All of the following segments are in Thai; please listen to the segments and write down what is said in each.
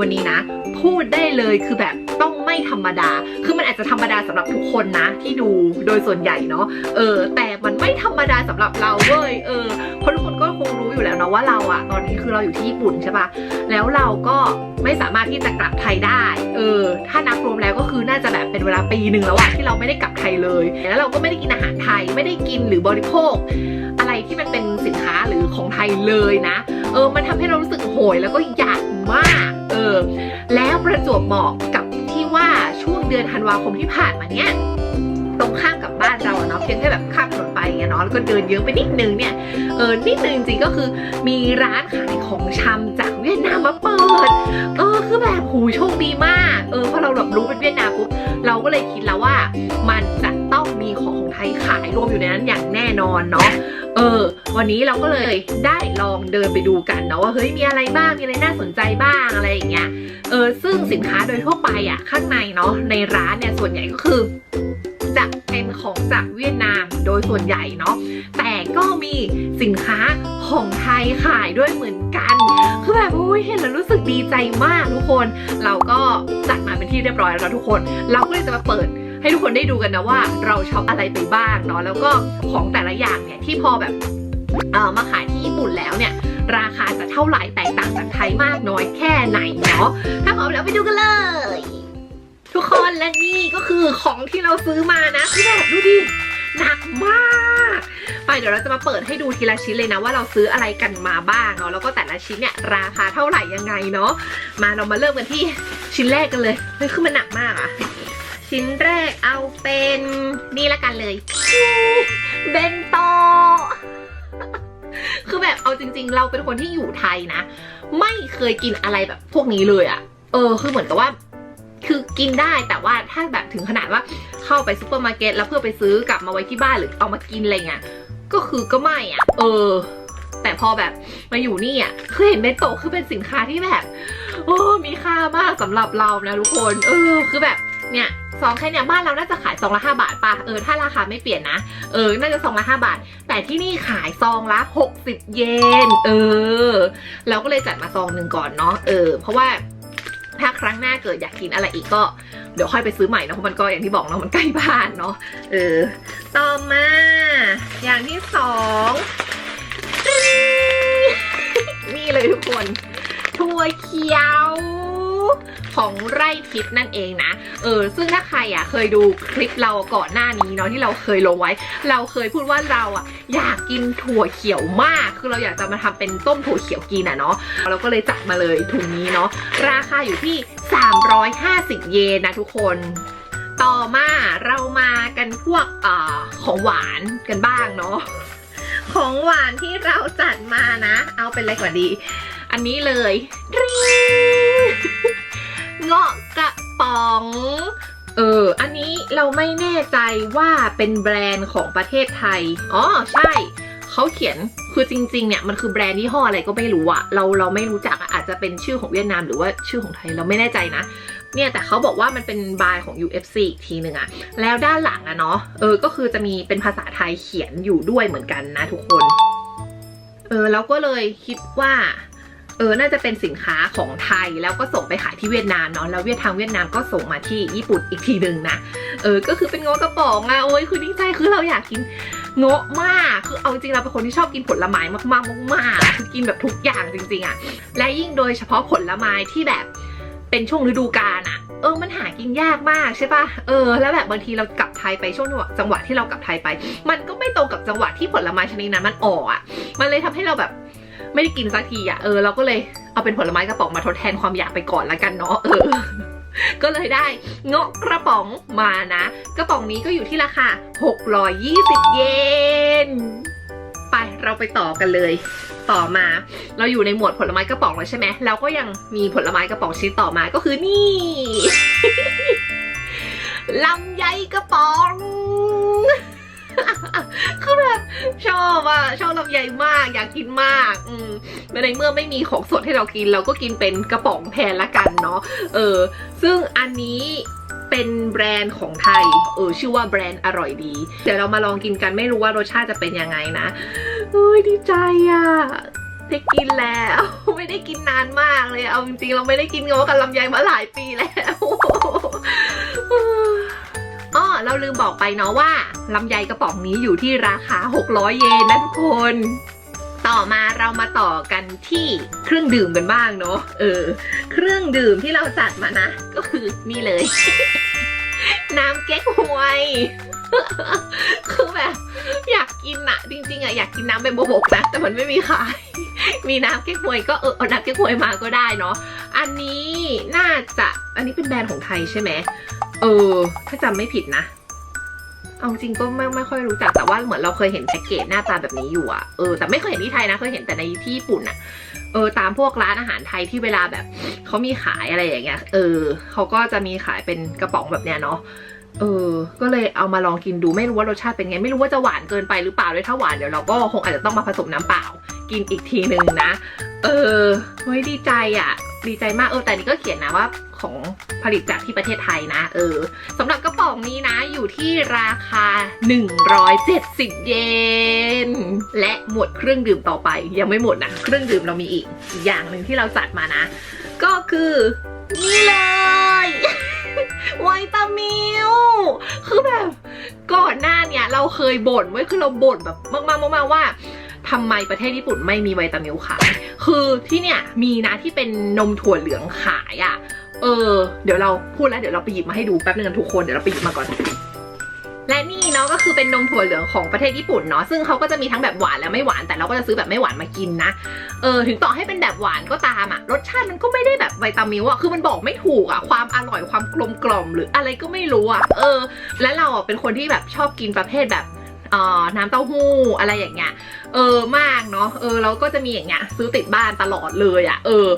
วันนี้นะ พูดได้เลยคือแบบต้องไม่ธรรมดา คือมันอาจจะธรรมดาสำหรับทุกคนนะ ที่ดูโดยส่วนใหญ่เนาะเออ แต่มันไม่ธรรมดาสำหรับเราเว้ยเออเพราะทุกคนก็คงรู้อยู่แล้วเนาะว่าเราอะตอนนี้คือเราอยู่ที่ญี่ปุ่นใช่ปะแล้วเราก็ไม่สามารถที่จะกลับไทยได้ เออ ถ้านับรวมแล้วก็คือน่าจะแบบเป็นเวลาปีหนึ่งแล้วอะที่เราไม่ได้กลับไทยเลย แล้วเราก็ไม่ได้กินอาหารไทย ไม่ได้กินหรือบริโภค อะไรที่มันเป็นสินค้าหรือของไทยเลยนะ เออ มันทำให้เรารู้สึกโหยแล้วก็อยากมาก แล้วประจวบเหมาะกับที่ว่าช่วงเดือนธันวาคมที่ผ่านมาเนี้ยตรงข้ามกับบ้านเราเนาะเพียงแค่แบบข้ามถนนไปเงี้ยเนาะแล้วก็เดินเยอะไปนิดนึงเนี่ยเออนิดนึงจริงก็คือมีร้านขายของชำจากเวียดนามมาเปิดเออคือแบบหูโชคดีมากเออพอเราแบบรู้เป็นเวียดนามปุ๊บเราก็เลยคิดแล้วว่ามันจะต้องมีของของไทยขายรวมอยู่ในนั้นอย่างแน่นอนเนาะ เออ วันนี้เราก็เลยได้ลองเดินไปดูกันเนาะว่าเฮ้ยมีอะไรบ้างมีอะไรน่าสนใจบ้างอะไรอย่างเงี้ยเออซึ่งสินค้าโดยทั่วไปอะข้างในเนาะในร้านเนี่ยส่วนใหญ่ก็คือจะเป็นของจากเวียดนามโดยส่วนใหญ่เนาะแต่ก็มีสินค้าของไทยขายด้วยเหมือนกัน คือแบบโอ้ยเห็นแล้วรู้สึกดีใจมากทุกคน เราก็จัดมาเป็นที่เรียบร้อยแล้วทุกคน เราก็เลยจะมาเปิด ให้ทุกคนได้ดูกันนะว่าเราช็อปอะไรไปบ้างเนาะแล้วก็ของแต่ละอย่างเนี่ยที่พอแบบเออมาขายที่ญี่ปุ่นแล้วเนี่ย ราคาจะเท่าไหร่แตกต่างจากไทยมากน้อยแค่ไหนเนาะถ้าพร้อมแล้วไปดูกันเลย ทุกคนและนี่ก็คือของที่เราซื้อมานะคือแบบดูดิหนักมากไปเดี๋ยวเราจะมาเปิดให้ดูทีละชิ้นเลยนะว่าเราซื้ออะไรกันมาบ้างเนาะแล้วก็แต่ละชิ้นเนี่ยราคาเท่าไหร่ยังไงเนาะมาเรามาเริ่มกันที่ชิ้นแรกกันเลยเฮ้ยคือมันหนักมากอะ ชิ้นแรกเอาเป็นนี่ละกันเลยเบนโตคือแบบเอาจริง ๆ เราเป็นคนที่อยู่ไทยนะ ไม่เคยกินอะไรแบบพวกนี้เลยอะเออ คือเหมือนกับว่า คือกินได้แต่ว่าถ้าแบบถึงขนาดว่าเข้าไปซูเปอร์มาร์เก็ตแล้วเพื่อไปซื้อกลับมาไว้ที่บ้านหรือเอามากินอะไรเงี้ยก็คือก็ไม่อะเออ แต่พอแบบมาอยู่นี่อะคือเห็นเบนโตะคือเป็นสินค้าที่แบบ โอ้มีค่ามากสำหรับเรานะทุกคน เออ คือแบบเนี่ย ซองแค่เนี่ยบ้านเราน่าจะขายซองละ5บาทป่ะเออถ้าราคาไม่เปลี่ยนนะ เออ น่าจะซองละ5บาท แต่ที่นี่ขายซองละ 60 เยนเออ เราก็เลยจัดมาซองหนึ่งก่อนเนาะเออ เพราะว่าถ้าครั้งหน้าเกิดอยากกินอะไรอีกก็เดี๋ยวค่อยไปซื้อใหม่นะเพราะมันก็อย่างที่บอกเนาะมันใกล้บ้านเนาะเออ ต่อมา อย่างที่สองนี่เลยทุกคนถั่วเขียว ของไร่ทิพย์นั่นเองนะ เออ ซึ่งถ้าใครอะเคยดูคลิปเราก่อนหน้านี้เนาะที่เราเคยลงไว้ เราเคยพูดว่าเราอะอยากกินถั่วเขียวมาก คือเราอยากจะมาทำเป็นต้มถั่วเขียวกินอะเนาะ เราก็เลยจัดมาเลยถุงนี้เนาะ ราคาอยู่ที่ 350 เยนนะทุกคนต่อมาเรามากันพวกเอ่อของหวานกันบ้างเนาะของหวานที่เราจัดมานะ เอาเป็นอะไรก่อนดี อันนี้เลยริง เงาะกระป๋อง เออ อันนี้เราไม่แน่ใจว่าเป็นแบรนด์ของประเทศไทย อ๋อ ใช่ เขาเขียน คือจริงๆ เนี่ย มันคือแบรนด์ยี่ห้ออะไรก็ไม่รู้อะเราเราไม่รู้จักอะอาจจะเป็นชื่อของเวียดนามหรือว่าชื่อของไทยเราไม่แน่ใจนะ เนี่ยแต่เขาบอกว่ามันเป็นบายของ UFC อีกทีหนึ่งอะแล้วด้านหลังอะเนาะ เออ ก็คือจะมีเป็นภาษาไทยเขียนอยู่ด้วยเหมือนกันนะทุกคน เออแล้วก็เลยคิดว่า เออน่าจะเป็นสินค้าของไทยแล้วก็ส่งไปขายที่เวียดนามเนาะแล้วเวียดทางเวียดนามก็ส่งมาที่ญี่ปุ่นอีกทีหนึ่งนะเออก็คือเป็นงาะกระป๋องอะโอ้ยคือดีใจคือเราอยากกินงะมากคือเอาจริงเราเป็นคนที่ชอบกินผลไม้มากๆมากๆคือกินแบบทุกอย่างจริงๆอะและยิ่งโดยเฉพาะผลไม้ที่แบบเป็นช่วงฤดูกาลอะเออ มันหากินยากมากใช่ปะเออ แล้วแบบบางทีเรากลับไทยไปช่วงจังหวะที่เรากลับไทยไป มันก็ไม่ตรงกับจังหวะที่ผลไม้ชนิดนั้นมันออกอะมันเลยทำให้เราแบบ ไม่ได้กินสักทีอะเออเราก็เลยเอาเป็นผลไม้กระป๋องมาทดแทนความอยากไปก่อนละกันเนาะเออก็เลยได้เงาะกระป๋องมานะ กระป๋องนี้ก็อยู่ที่ราคา 620 เยน ไปเราไปต่อกันเลย ต่อมา เราอยู่ในหมวดผลไม้กระป๋องแล้วใช่ไหมเราก็ยังมีผลไม้กระป๋องชิ้นต่อมาก็คือนี่ลำไยกระป๋อง คือแบบชอบอะชอบลำไยมากอยากกินมาก อืมในเมื่อไม่มีของสดให้เรากิน เราก็กินเป็นกระป๋องแทนละกันเนาะเออ ซึ่งอันนี้เป็นแบรนด์ของไทย เออ ชื่อว่าแบรนด์อร่อยดี เดี๋ยวเรามาลองกินกันไม่รู้ว่ารสชาติจะเป็นยังไงนะเอ้ยดีใจอะได้กินแล้ว ไม่ได้กินนานมากเลย เอาจริงๆ เราไม่ได้กินง่กับลำไยมาหลายปีแล้ว อ้อเราลืมบอกไปเนาะว่าลำไยกระป๋องนี้อยู่ที่ราคา 600 เยนนะทุกคน ต่อมาเรามาต่อกันที่เครื่องดื่มกันบ้างเนาะเออ เครื่องดื่มที่เราจัดมานะ ก็คือนี่เลย น้ำเก๊กฮวยคือแบบอยากกินอะจริงๆอะอยากกินน้ำเป็นบกๆนะแต่มันไม่มีขาย มีน้ำเก๊กฮวยก็เออเอาน้ำเก๊กฮวยมาก็ได้เนาะอันนี้น่าจะอันนี้เป็นแบรนด์ของไทยใช่ไหม เออ ถ้าจำไม่ผิดนะ เอาจริงก็ไม่ไม่ค่อยรู้จักแต่ว่าเหมือนเราเคยเห็นแพ็กเกจหน้าตาแบบนี้อยู่อะเออแต่ไม่เคยเห็นที่ไทยนะเคยเห็นแต่ในที่ญี่ปุ่นอะเออตามพวกร้านอาหารไทยที่เวลาแบบเขามีขายอะไรอย่างเงี้ย เออเขาก็จะมีขายเป็นกระป๋องแบบเนี้ยเนาะเออ ก็เลยเอามาลองกินดูไม่รู้ว่ารสชาติเป็นไง ไม่รู้ว่าจะหวานเกินไปหรือเปล่าด้วยถ้าหวานเดี๋ยวเราก็คงอาจจะต้องมาผสมน้ำเปล่า กินอีกทีหนึ่งนะ เออเฮ้ยดีใจอะ ดีใจมากเออแต่นี่ก็เขียนนะว่าของผลิตจากที่ประเทศไทยนะ เออสำหรับกระป๋องนี้นะอยู่ที่ราคา 170 เยน และหมดเครื่องดื่มต่อไป ยังไม่หมดนะ เครื่องดื่มเรามีอีกอย่างหนึ่งที่เราจัดมานะ ก็คือนี่เลยไวตามิลคือแบบก่อนหน้าเนี่ยเราเคยบ่นไว้คือเราบ่นแบบมากๆมากๆว่า ทำไมประเทศญี่ปุ่นไม่มีไวตามิลขาย คือที่เนี่ยมีนะที่เป็นนมถั่วเหลืองขายอะ่ะ เออ เดี๋ยวเราพูดแล้วเดี๋ยวเราไปหยิบมาให้ดูแป๊บนึงกันทุกคน เดี๋ยวเราไปหยิบมาก่อน และนี่เนาะก็คือเป็นนมถั่วเหลืองของประเทศญี่ปุ่นเนาะ ซึ่งเขาก็จะมีทั้งแบบหวานและไม่หวาน แต่เราก็จะซื้อแบบไม่หวานมากินนะ เออ ถึงต่อให้เป็นแบบหวานก็ตามอะรสชาติมันก็ไม่ได้แบบไวตามิลอะคือมันบอกไม่ถูกอะความอร่อยความกลมกล่อมหรืออะไรก็ไม่รู้อะเออ และเราอะเป็นคนที่แบบชอบกินประเภทแบบ น้ำเต้าหู้อะไรอย่างเงี้ย เออมากเนาะ เออเราก็จะมีอย่างเงี้ยซื้อติดบ้านตลอดเลยอะเออ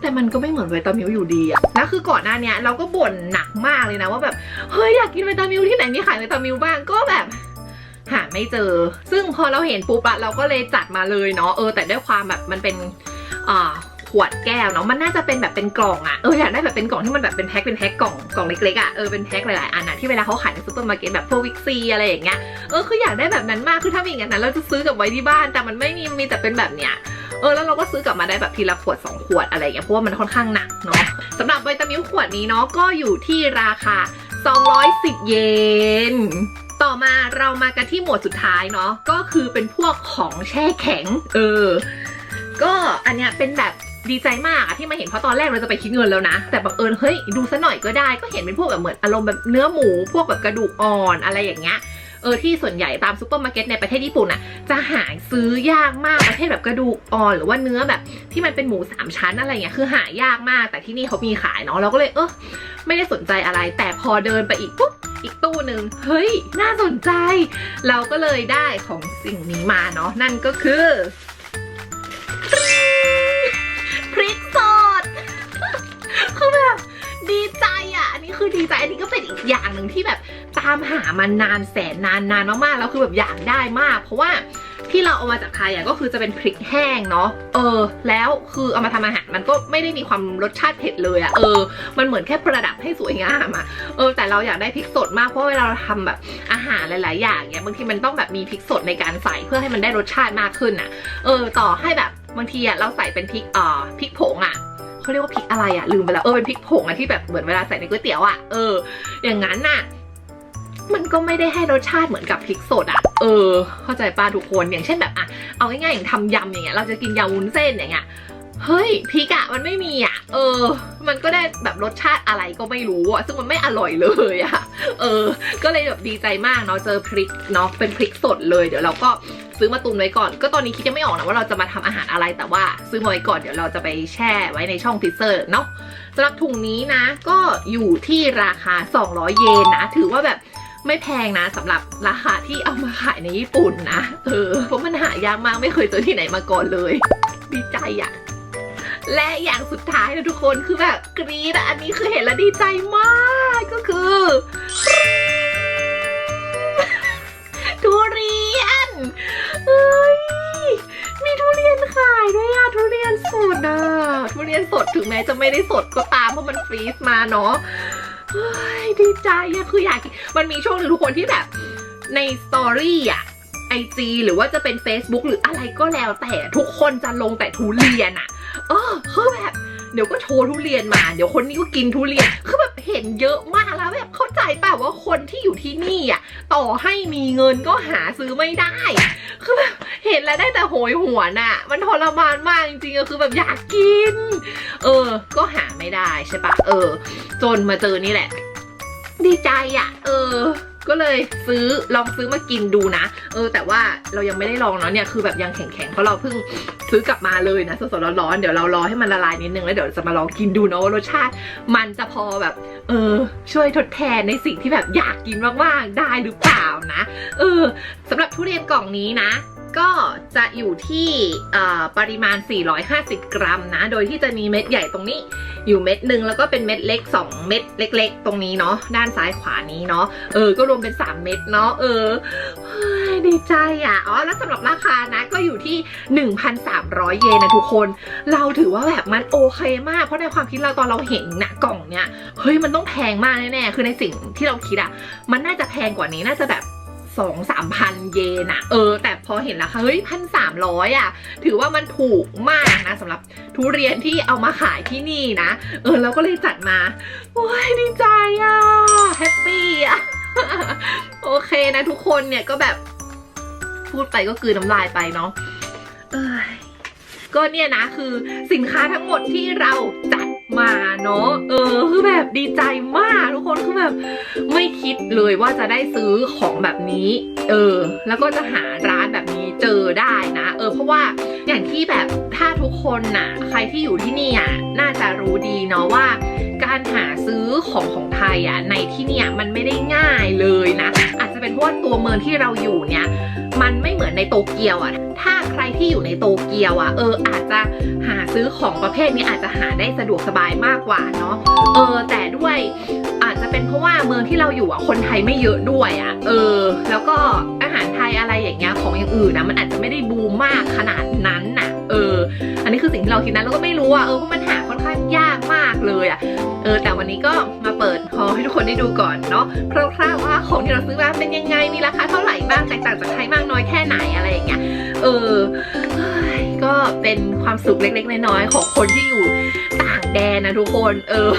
แต่มันก็ไม่เหมือนไวตามิลอยู่ดีอะแล้วคือก่อนหน้านี้เราก็บ่นหนักมากเลยนะว่าแบบ เฮ้ยอยากกินไวตามิลที่ไหนมีขายไวตามิลบ้างก็แบบหาไม่เจอ ซึ่งพอเราเห็นปุ๊บอะเราก็เลยจัดมาเลยเนาะ เออ แต่ด้วยความแบบมันเป็นอ่า ขวดแก้วเนาะมันน่าจะเป็นแบบเป็นกล่องอะเอออยากได้แบบเป็นกล่องที่มันแบบเป็นแพ็คเป็นแพ็คกล่องกล่องเล็กๆอะเออเป็นแพ็คหลายๆอันอะที่เวลาเขาขายในซูเปอร์มาร์เก็ตแบบพวกวิกซีอะไรอย่างเงี้ยเออคืออยากได้แบบนั้นมากคือถ้ามีอย่างนั้นเราจะซื้อกลับไว้ที่บ้าน แต่มันไม่มีมีแต่เป็นแบบเนี้ยเออแล้วเราก็ซื้อกลับมาได้แบบทีละขวด 2 ขวดอะไรอย่างเงี้ยเพราะว่ามันค่อนข้างหนักเนาะสำหรับวิตามิลขวดนี้เนาะก็อยู่ที่ราคา 210 เยนต่อมาเรามากันที่หมวดสุดท้ายเนาะก็คือเป็นพวกของแช่แข็ง เออ ก็อันเนี้ยเป็นแบบ ดีใจมากอะที่มาเห็นเพราะตอนแรกเราจะไปคิดเงินแล้วนะ แต่บังเอิญเฮ้ยดูซะหน่อยก็ได้ก็เห็นเป็นพวกแบบเหมือนอารมณ์แบบเนื้อหมู พวกแบบกระดูกอ่อนอะไรอย่างเงี้ยเออที่ส่วนใหญ่ตามซูเปอร์มาร์เก็ตในประเทศญี่ปุ่นอะจะหาซื้อยากมากประเภทแบบกระดูกอ่อนหรือว่าเนื้อแบบที่มันเป็นหมูสามชั้นอะไรเงี้ยคือหายากมากแต่ที่นี่เขามีขายเนาะเราก็เลยเออไม่ได้สนใจอะไร แต่พอเดินไปอีกปุ๊บอีกตู้หนึ่งเฮ้ย น่าสนใจ เราก็เลยได้ของสิ่งนี้มาเนาะนั่นก็คือ คือดีใจอันนี้ก็เป็นอีกอย่างหนึ่งที่แบบตามหามานานแสนนานนานมากๆแล้วคือแบบอยากได้มาก เพราะว่าที่เราเอามาจากไทยอะก็คือจะเป็นพริกแห้งเนาะ เออ แล้วคือเอามาทำอาหารมันก็ไม่ได้มีความรสชาติเผ็ดเลยอะ เออ มันเหมือนแค่ประดับให้สวยงามอะ เออ แต่เราอยากได้พริกสดมากเพราะเวลาเราทำแบบอาหารหลาย ๆ อย่างเนี่ยบางทีมันต้องแบบมีพริกสดในการใส่เพื่อให้มันได้รสชาติมากขึ้นอะ เออ ต่อให้แบบบางทีอะเราใส่เป็นพริกอ่อพริกผงอะ เขาเรียกว่าพริกอะไรอะลืมไปแล้วเออเป็นพริกผงอะที่แบบเหมือนเวลาใส่ในก๋วยเตี๋ยวอะเออ อย่างนั้นน่ะมันก็ไม่ได้ให้รสชาติเหมือนกับพริกสดอะเออ เข้าใจป้าทุกคนอย่างเช่นแบบอะเอาง่ายๆอย่างทำยำอย่างเงี้ยเราจะกินยำวุ้นเส้นอย่างเงี้ยเฮ้ยพริกอะมันไม่มีอะเออ มันก็ได้แบบรสชาติอะไรก็ไม่รู้อะซึ่งมันไม่อร่อยเลยอะเออ ก็เลยแบบดีใจมากเนาะเจอพริกเนาะเป็นพริกสดเลย เดี๋ยวเราก็ ซื้อมาตุนไว้ก่อน ก็ตอนนี้คิดยังไม่ออกนะว่าเราจะมาทำอาหารอะไรแต่ว่า ซื้อมาไว้ก่อนเดี๋ยวเราจะไปแช่ไว้ในช่องฟรีเซอร์เนาะสำหรับถุงนี้นะ ก็อยู่ที่ราคา 200 เยนนะ ถือว่าแบบไม่แพงนะสำหรับราคาที่เอามาขายในญี่ปุ่นนะเออเพราะมันหายากมากไม่เคยเจอที่ไหนมาก่อนเลย ดีใจอะและอย่างสุดท้ายนะทุกคนคือแบบกรี๊ดอะอันนี้คือเห็นแล้วดีใจมากก็คือ ทุเรียน เฮ้ย มีทุเรียนขายด้วยอะทุเรียนสดอะทุเรียนสดถึงแม้จะไม่ได้สดก็ตามเพราะมันฟรีซมาเนาะเฮ้ยดีใจอะคืออยากกินมันมีช่วงหนึ่งทุกคนที่แบบในสตอรี่อะไอจีหรือว่าจะเป็น Facebook หรืออะไรก็แล้วแต่ทุกคนจะลงแต่ทุเรียนอะเออคือแบบ เดี๋ยวก็โชว์ทุเรียนมา เดี๋ยวคนนี้ก็กินทุเรียน คือแบบเห็นเยอะมากแล้วแบบเข้าใจป่าว่าคนที่อยู่ที่นี่อะต่อให้มีเงินก็หาซื้อไม่ได้ คือแบบเห็นแล้วได้แต่โหยหวนอะมันทรมานมากจริงๆอะคือแบบอยากกิน เออ ก็หาไม่ได้ใช่ปะเออ จนมาเจอนี่แหละ ดีใจอะ เออ ก็เลยซื้อลองซื้อมากินดูนะ เออ แต่ว่าเรายังไม่ได้ลองเนาะเนี่ยคือแบบยังแข็งๆเพราะเราเพิ่งซื้อกลับมาเลยนะสดๆร้อนๆเดี๋ยวเรารอให้มันละลายนิดนึงแล้วเดี๋ยวจะมาลองกินดูเนาะว่ารสชาติมันจะพอแบบ เออ ช่วยทดแทนในสิ่งที่แบบอยากกินมากๆได้หรือเปล่านะ เออสำหรับทุเรียนกล่องนี้นะ ก็จะอยู่ที่ปริมาณ 450 กรัมนะ โดยที่จะมีเม็ดใหญ่ตรงนี้อยู่เม็ดหนึ่งแล้วก็เป็นเม็ดเล็ก 2 เม็ดเล็ก ๆ ตรงนี้เนาะด้านซ้ายขวานี้เนาะเออก็รวมเป็น 3 เม็ดเนาะเออดีใจอะอ๋อแล้วสำหรับราคานะก็อยู่ที่ 1,300 เยนนะทุกคน เราถือว่าแบบมันโอเคมากเพราะในความคิดเราตอนเราเห็นนะกล่องเนี้ยเฮ้ยมันต้องแพงมากแน่ๆคือในสิ่งที่เราคิดอะมันน่าจะแพงกว่านี้น่าจะแบบ สองสามพันเยนอะเออ แต่พอเห็นราคาเฮ้ยพันสามร้อยอะถือว่ามันถูกมากนะสำหรับทุเรียนที่เอามาขายที่นี่นะ เออเราก็เลยจัดมา โอ้ยดีใจอะแฮปปี้อะโอเคนะทุกคนเนี่ยก็แบบพูดไปก็คือน้ำลายไปเนาะก็เนี่ยนะคือสินค้าทั้งหมดที่เราจัด มาเนาะเออคือแบบดีใจมากทุกคนคือแบบไม่คิดเลยว่าจะได้ซื้อของแบบนี้ เออ แล้วก็จะหาร้านแบบนี้เจอได้นะ เออ เพราะว่าอย่างที่แบบถ้าทุกคนน่ะ ใครที่อยู่ที่นี่อะน่าจะรู้ดีเนาะว่า การหาซื้อของของไทยอะในที่เนี่ยมันไม่ได้ง่ายเลยนะ อาจจะเป็นเพราะว่าตัวเมืองที่เราอยู่เนี่ยมันไม่เหมือนในโตเกียวอะ ถ้าใครที่อยู่ในโตเกียวอะ เอออาจจะหาซื้อของประเภทนี้อาจจะหาได้สะดวกสบายมากกว่าเนาะ เออแต่ด้วยอาจจะเป็นเพราะว่าเมืองที่เราอยู่อะคนไทยไม่เยอะด้วยอะ เออ แล้วก็อาหารไทยอะไรอย่างเงี้ยของอย่างอื่นนะมันอาจจะไม่ได้บูมมากขนาดนั้นน่ะ เออ อันนี้คือสิ่งที่เราคิดนะแล้วก็ไม่รู้อะเออเพราะมันหาค่อนข้างยาก เลยอะเออแต่วันนี้ก็มาเปิดคอให้ทุกคนได้ดูก่อนเนาะคร่าวๆว่าของที่เราซื้อมาเป็นยังไงมีราคาเท่าไหร่บ้างแตกต่างจากไทยมากน้อยแค่ไหนอะไรอย่างเงี้ยเออก็เป็นความสุขเล็กๆน้อยๆของคนที่อยู่ต่าง แดนนะทุกคนเออ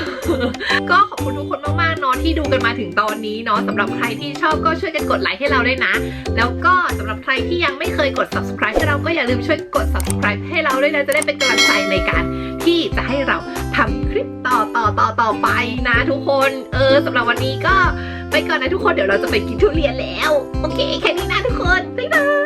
ก็ขอบคุณทุกคนมากๆเนาะที่ดูกันมาถึงตอนนี้เนาะสำหรับใครที่ชอบก็ช่วยกันกดไลค์ให้เราด้วยนะ แล้วก็สำหรับใครที่ยังไม่เคยกด subscribe ให้เราก็อย่าลืมช่วยกด subscribe ให้เราด้วยนะจะได้เป็นกำลังใจในการที่จะให้เราทำคลิปต่อต่อต่อต่อไปนะทุกคนเออสำหรับวันนี้ก็ไปก่อนนะทุกคนเดี๋ยวเราจะไปกินทุเรียนแล้ว โอเคแค่นี้นะทุกคนบ๊ายบาย